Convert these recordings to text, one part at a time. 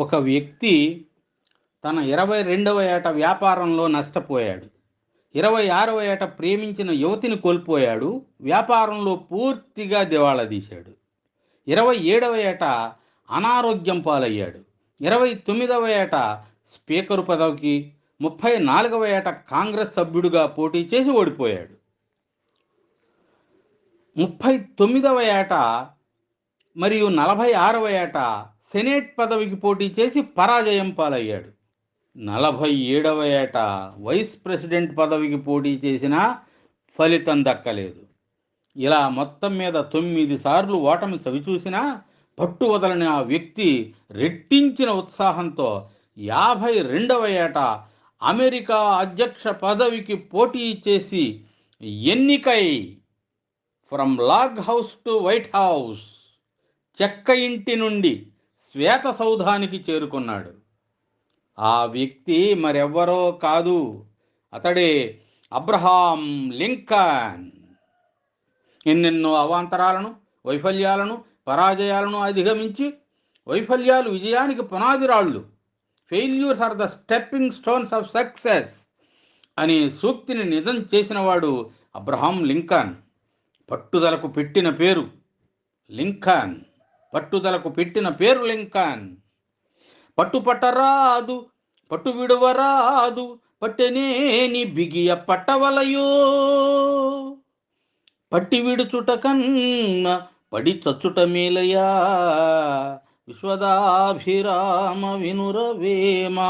ఒక వ్యక్తి తన ఇరవై రెండవ ఏట వ్యాపారంలో నష్టపోయాడు. ఇరవై ఆరవ ఏట ప్రేమించిన యువతిని కోల్పోయాడు. వ్యాపారంలో పూర్తిగా దివాళా తీశాడు. ఇరవై ఏడవ ఏట అనారోగ్యం పాలయ్యాడు. ఇరవై తొమ్మిదవ ఏట స్పీకరు పదవికి ముప్పై నాలుగవ ఏట కాంగ్రెస్ సభ్యుడిగా పోటీ చేసి ఓడిపోయాడు. ముప్పై తొమ్మిదవ ఏట మరియు నలభై ఆరవ ఏట సెనేట్ పదవికి పోటీ చేసి పరాజయం పాలయ్యాడు. నలభై ఏడవ ఏట వైస్ ప్రెసిడెంట్ పదవికి పోటీ చేసినా ఫలితం దక్కలేదు. ఇలా మొత్తం మీద తొమ్మిది సార్లు ఓటమి చవిచూసినా పట్టు వదలని ఆ వ్యక్తి రెట్టించిన ఉత్సాహంతో యాభై రెండవ ఏట అమెరికా అధ్యక్ష పదవికి పోటీ చేసి ఎన్నికై from log house to White House చెక్క ఇంటి నుండి శ్వేత సౌధానికి చేరుకున్నాడు. ఆ వ్యక్తి మరెవ్వరో కాదు. అతడే అబ్రహాం లింకన్. ఎన్నెన్నో అవాంతరాలను వైఫల్యాలను పరాజయాలను అధిగమించి వైఫల్యాలు విజయానికి Punadhirallu. Failures are the stepping stones of success అనే సూక్తిని నిజం చేసినవాడు అబ్రహాం లింకన్. పట్టుదలకు పెట్టిన పేరు లింకన్. పట్టుదలకు పెట్టిన పేరు లింకన్. పట్టుపట్టరాదు పట్టు విడువరాదు పట్టెనేని బిగియ పట్టవలయో. పట్టి విడుచుట కన్నా పడి చచ్చుట మేలయా. విశ్వదాభిరామ వినురవేమా.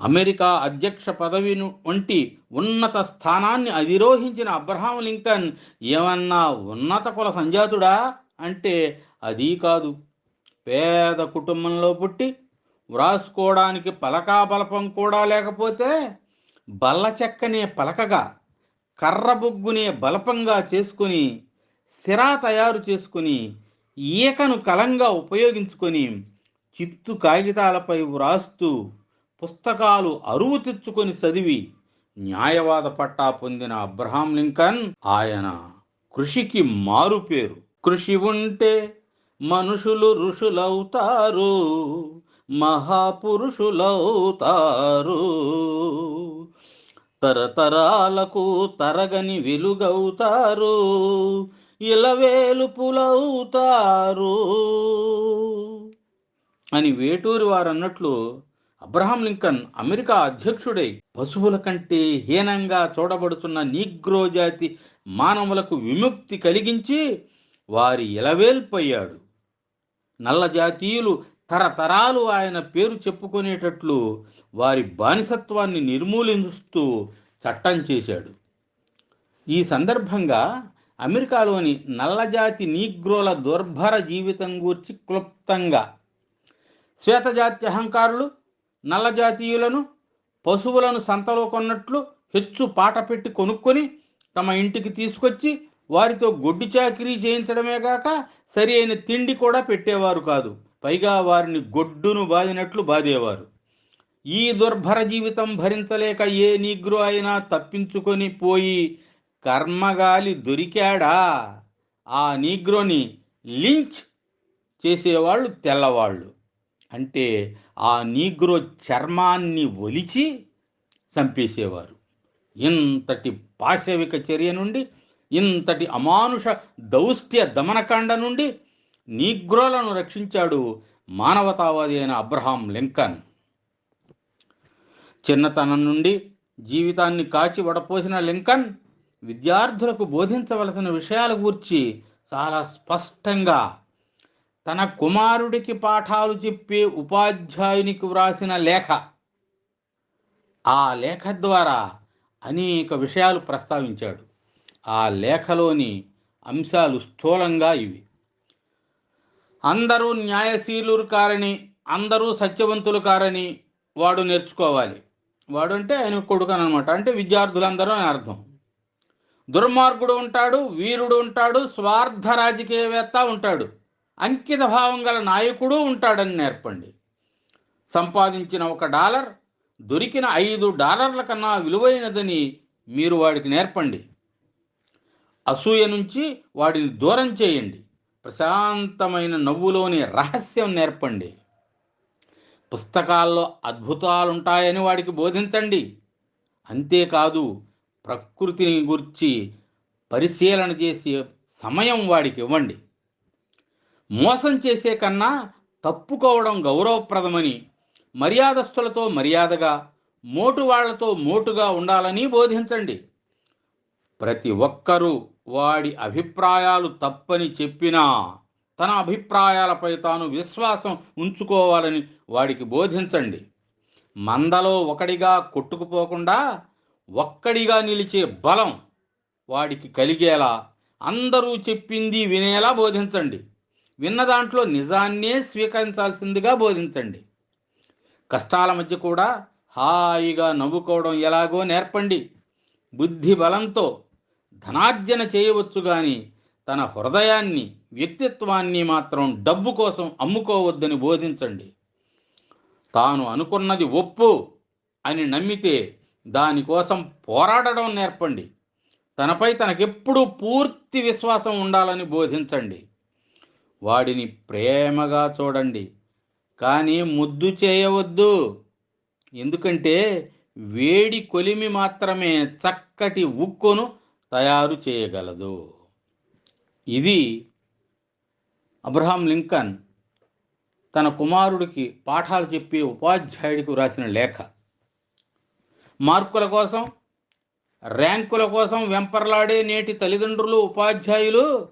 అమెరికా అధ్యక్ష పదవిను వంటి ఉన్నత స్థానాన్ని అధిరోహించిన అబ్రహాం లింకన్ ఏమన్నా ఉన్నత కుల సంజాతుడా? అంటే అది కాదు. పేద కుటుంబంలో పుట్టి వ్రాసుకోవడానికి పలకా బలపం కూడా లేకపోతే బల్ల చెక్కనే పలకగా కర్ర బొగ్గునే బలపంగా చేసుకుని సిరా తయారు చేసుకుని ఈకను కలంగా ఉపయోగించుకొని చిత్తు కాగితాలపై వ్రాస్తూ పుస్తకాలు అరువు తెచ్చుకొని చదివి న్యాయవాద పట్టా పొందిన అబ్రహాం లింకన్ ఆయన కృషికి మారుపేరు కృషి ఉంటే మనుషులు ఋషులవుతారు మహాపురుషులవుతారు తరతరాలకు తరగని వెలుగవుతారు ఇలవేలుపులవుతారు అని వేటూరి వారు అన్నట్లు అబ్రహాం లింకన్ అమెరికా అధ్యక్షుడై పశువుల కంటే హీనంగా చూడబడుతున్న నీగ్రో జాతి మానవులకు విముక్తి కలిగించి వారి ఇలవేల్పయ్యాడు. నల్ల జాతీయులు తరతరాలు ఆయన పేరు చెప్పుకునేటట్లు వారి బానిసత్వాన్ని నిర్మూలిస్తూ చట్టం చేశాడు. ఈ సందర్భంగా అమెరికాలోని నల్లజాతి నీగ్రోల దుర్భర జీవితం గూర్చి క్లుప్తంగా శ్వేతజాతి అహంకారులు నల్లజాతీయులను పశువులను సంతలో కొన్నట్లు హెచ్చు పాట పెట్టి కొనుక్కొని తమ ఇంటికి తీసుకొచ్చి వారితో గొడ్డు చాకిరీ చేయించడమే కాక సరి అయిన తిండి కూడా పెట్టేవారు కాదు. పైగా వారిని గొడ్డును బాదినట్లు బాదేవారు. ఈ దుర్భర జీవితం భరించలేక ఏ నీగ్రో అయినా తప్పించుకొని పోయి కర్మగాలి దొరికాడా? ఆ నీగ్రోని లించ్ చేసేవాళ్ళు తెల్లవాళ్ళు. అంటే ఆ నీగ్రో చర్మాన్ని ఒలిచి చంపేసేవారు. ఇంతటి పాశవిక చర్య నుండి ఇంతటి అమానుష దౌష్ట్య దమనకాండ నుండి నీగ్రోలను రక్షించాడు మానవతావాది అయిన అబ్రహాం లింకన్. చిన్నతనం నుండి జీవితాన్ని కాచి వడపోసిన లింకన్ విద్యార్థులకు బోధించవలసిన విషయాల గూర్చి చాలా స్పష్టంగా తన కుమారుడికి పాఠాలు చెప్పే ఉపాధ్యాయునికి వ్రాసిన లేఖ. ఆ లేఖ ద్వారా అనేక విషయాలు ప్రస్తావించాడు. ఆ లేఖలోని అంశాలు స్థూలంగా ఇవి. అందరూ న్యాయశీలురు కారని అందరూ సత్యవంతులు కారని వాడు నేర్చుకోవాలి. వాడు అంటే ఆయన కొడుకు అనమాట. అంటే విద్యార్థులందరూ అని అర్థం. దుర్మార్గుడు ఉంటాడు వీరుడు ఉంటాడు స్వార్థ రాజకీయవేత్త ఉంటాడు. అంకిత భావం గల నాయకుడు ఉంటాడని నేర్పండి. సంపాదించిన ఒక డాలర్ దొరికిన ఐదు డాలర్ల కన్నా విలువైనదని మీరు వాడికి నేర్పండి. అసూయ నుంచి వాడిని దూరం చేయండి. ప్రశాంతమైన నవ్వులోని రహస్యం నేర్పండి. పుస్తకాల్లో అద్భుతాలుంటాయని వాడికి బోధించండి. అంతేకాదు ప్రకృతిని గురించి పరిశీలన చేసే సమయం వాడికి ఇవ్వండి మోసం చేసే కన్నా తప్పుకోవడం గౌరవప్రదమని మర్యాదస్తులతో మర్యాదగా మోటు వాళ్ళతో మోటుగా ఉండాలని బోధించండి. ప్రతి ఒక్కరూ వాడి అభిప్రాయాలు తప్పని చెప్పినా తన అభిప్రాయాలపై తాను విశ్వాసం ఉంచుకోవాలని వాడికి బోధించండి. మందలో ఒకడిగా కొట్టుకుపోకుండా ఒక్కడిగా నిలిచే బలం వాడికి కలిగేలా అందరూ చెప్పింది వినేలా బోధించండి. విన్న దాంట్లో నిజాన్నే స్వీకరించాల్సిందిగా బోధించండి. కష్టాల మధ్య కూడా హాయిగా నవ్వుకోవడం ఎలాగో నేర్పండి. బుద్ధి బలంతో ధనార్జన చేయవచ్చు కానీ తన హృదయాన్ని వ్యక్తిత్వాన్ని మాత్రం డబ్బు కోసం అమ్ముకోవద్దని బోధించండి. తాను అనుకున్నది ఒప్పు అని నమ్మితే దానికోసం పోరాడడం నేర్పండి. తనపై తనకెప్పుడూ పూర్తి విశ్వాసం ఉండాలని బోధించండి. వాడిని ప్రేమగా చూడండి. కానీ ముద్దు చేయవద్దు. ఎందుకంటే వేడి కొలిమి మాత్రమే చక్కటి ఉక్కును తయారు చేయగలదు. ఇది అబ్రహాం లింకన్ తన కుమారుడికి పాఠాలు చెప్పి ఉపాధ్యాయుడికి వ్రాసిన లేఖ. మార్కుల కోసం ర్యాంకుల కోసం వెంపర్లాడే నేటి తల్లిదండ్రులు ఉపాధ్యాయులు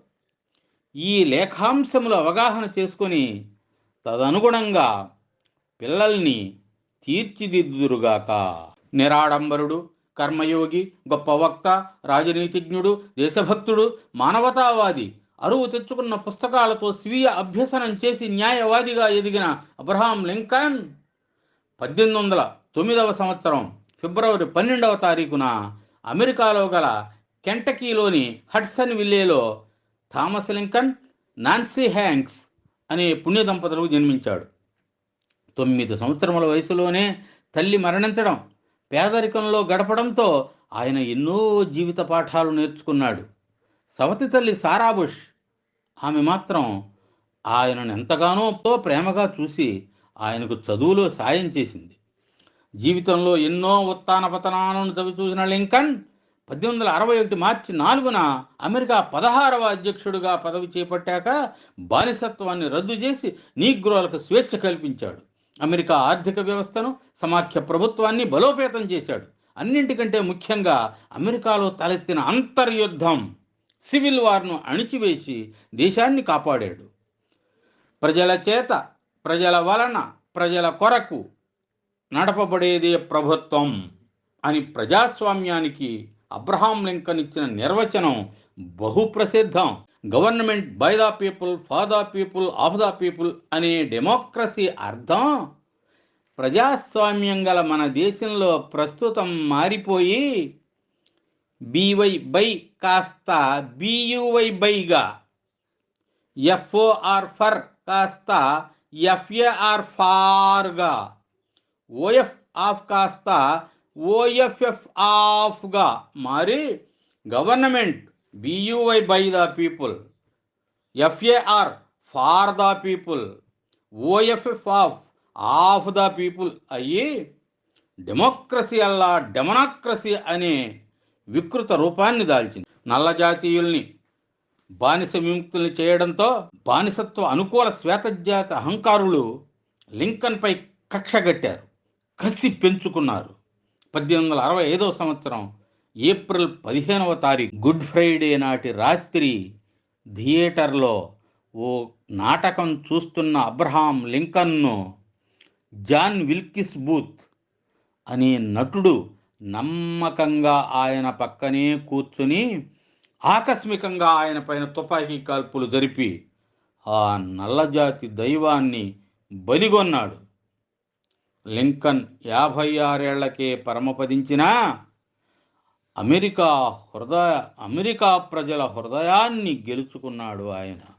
ఈ లేఖాంశములు అవగాహన చేసుకొని తదనుగుణంగా పిల్లల్ని తీర్చిదిద్దురుగాక నిరాడంబరుడు కర్మయోగి గొప్ప వక్త రాజనీతిజ్ఞుడు దేశభక్తుడు మానవతావాది. అరువు తెచ్చుకున్న పుస్తకాలతో స్వీయ అభ్యసనం చేసి న్యాయవాదిగా ఎదిగిన అబ్రహాం లింకన్ పద్దెనిమిది వందల తొమ్మిదవ సంవత్సరం ఫిబ్రవరి పన్నెండవ తారీఖున అమెరికాలో గల కెంటకీలోని హడ్సన్ విల్లేలో థామస్ లింకన్ నాన్సీ హ్యాంక్స్ అనే పుణ్య దంపతులకు జన్మించాడు. తొమ్మిది సంవత్సరముల వయసులోనే తల్లి మరణించడం పేదరికంలో గడపడంతో ఆయన ఎన్నో జీవిత పాఠాలు నేర్చుకున్నాడు. సవతి తల్లి సారాబుష్ ఆమె మాత్రం ఆయనను ఎంతగానో ప్రేమగా చూసి ఆయనకు చదువులో సాయం చేసింది. జీవితంలో ఎన్నో ఉత్తాన పతనాలను చవిచూసిన లింకన్ పద్దెనిమిది వందల అరవై ఒకటి మార్చి నాలుగున అమెరికా పదహారవ అధ్యక్షుడిగా పదవి చేపట్టాక బానిసత్వాన్ని రద్దు చేసి నీగ్రోలకు స్వేచ్ఛ కల్పించాడు. అమెరికా ఆర్థిక వ్యవస్థను సమాఖ్య ప్రభుత్వాన్ని బలోపేతం చేశాడు. అన్నింటికంటే ముఖ్యంగా అమెరికాలో తలెత్తిన అంతర్యుద్ధం సివిల్ వార్ను అణిచివేసి దేశాన్ని కాపాడాడు. ప్రజల చేత ప్రజల వలన ప్రజల కొరకు నడపబడేదే ప్రభుత్వం అని ప్రజాస్వామ్యానికి అబ్రహాం లింకన్ ఇచ్చిన నిర్వచనం బహుప్రసిద్ధం. Government by the people for the people of the people అనే డెమోక్రసీ అర్థం ప్రజాస్వామ్యం గల మన దేశంలో ప్రస్తుతం మారిపోయి బీవై బై కాస్త బియువై బైగా ఎఫ్ఓఆర్ ఫర్ కాస్త ఎఫ్ఏఆర్ ఫార్గా ఓఎఫ్ ఆఫ్ కాస్త ఓఎఫ్ఎఫ్ ఆఫ్గా మారి government B U Y by the people F A R far the people O F F of of the people అయ్యి డెమోక్రసీ అల్లా డెమోనాక్రసీ అనే వికృత రూపాన్ని దాల్చింది. నల్ల జాతీయుల్ని బానిస విముక్తుల్ని చేయడంతో బానిసత్వ అనుకూల శ్వేతజాత అహంకారులు లింకన్పై కక్షగట్టారు కసి పెంచుకున్నారు. పద్దెనిమిది వందల అరవై ఐదవ సంవత్సరం ఏప్రిల్ పదిహేనవ తారీఖు గుడ్ ఫ్రైడే నాటి రాత్రి థియేటర్లో ఓ నాటకం చూస్తున్న అబ్రహాం లింకన్ను జాన్ విల్కిస్ బూత్ అనే నటుడు నమ్మకంగా ఆయన పక్కనే కూర్చుని ఆకస్మికంగా ఆయన పైన తుపాకీ కాల్పులు జరిపి ఆ నల్లజాతి దైవాన్ని బలిగొన్నాడు. లింకన్ యాభై ఆరేళ్ళకే పరమపదించినా అమెరికా హృదయ అమెరికా ప్రజల హృదయాన్ని గెలుచుకున్నాడు ఆయన.